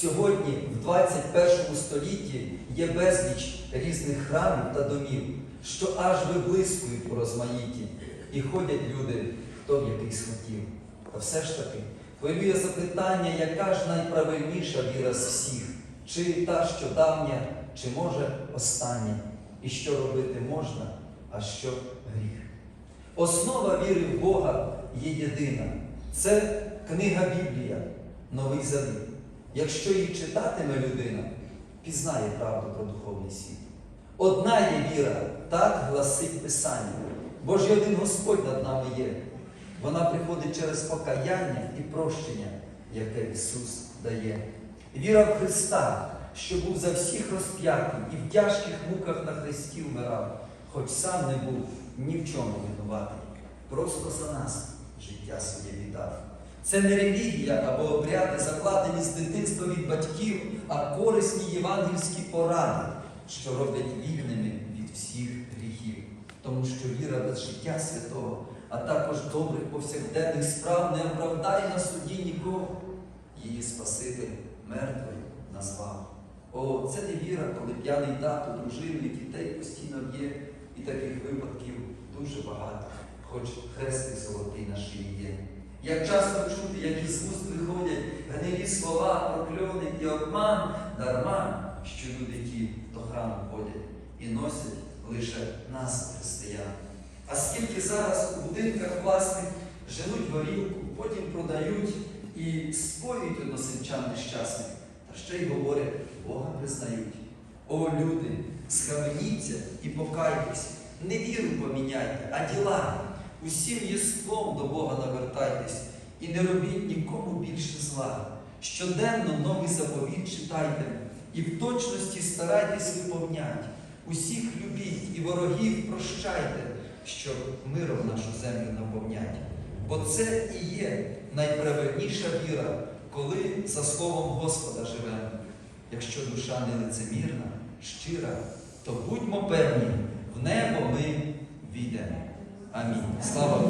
Сьогодні, в 21 столітті, є безліч різних храмів та домів, що аж виблискують у розмаїті, і ходять люди, хто в який схотів. Та все ж таки хвилює запитання, яка ж найправильніша віра з всіх, чи та, що давня, чи може остання, і що робити можна, а що гріх. Основа віри в Бога є єдина. Це книга Біблія, Новий Завіт. Якщо її читатиме людина, пізнає правду про духовний світ. Одна є віра, так гласить Писання. Бо один Господь над нами є. Вона приходить через покаяння і прощення, яке Ісус дає. Віра в Христа, що був за всіх розп'ятий і в тяжких муках на Христі вмирав, хоч сам не був ні в чому винуватий. Просто за нас життя своє віддав. Це не релігія або обряди, закладені з дитинства від батьків, а корисні євангельські поради, що роблять вільними від всіх гріхів. Тому що віра без життя святого, а також добрих повсякденних справ не оправдає на суді нікого. Її Спаситель мертвою назвав. О, це не віра, коли п'яний тато, дружину і дітей постійно б'є, і таких випадків дуже багато, хоч хрестик золотий на шиї є. Як часто чути, як із вуст виходять гнилі слова, прокльони і обман, дарма, що люди ті до храму ходять і носять лише назву християн. А скільки зараз у будинках власних женуть горілку, потім продають і споюють односельчан нещасних, та ще й говорять, Бога признають. О, люди, схаменіться і покайтесь, не віру поміняйте, а діла. Усім єством до Бога навертайтесь і не робіть нікому більше зла. Щоденно новий заповіт читайте і в точності старайтесь виповнять. Усіх любіть і ворогів прощайте, щоб миром нашу землю наповнять. Бо це і є найправильніша віра, коли за словом Господа живемо. Якщо душа не лицемірна, щира, то будьмо певні, в небо ми війдемо. Амінь. Слава Богу.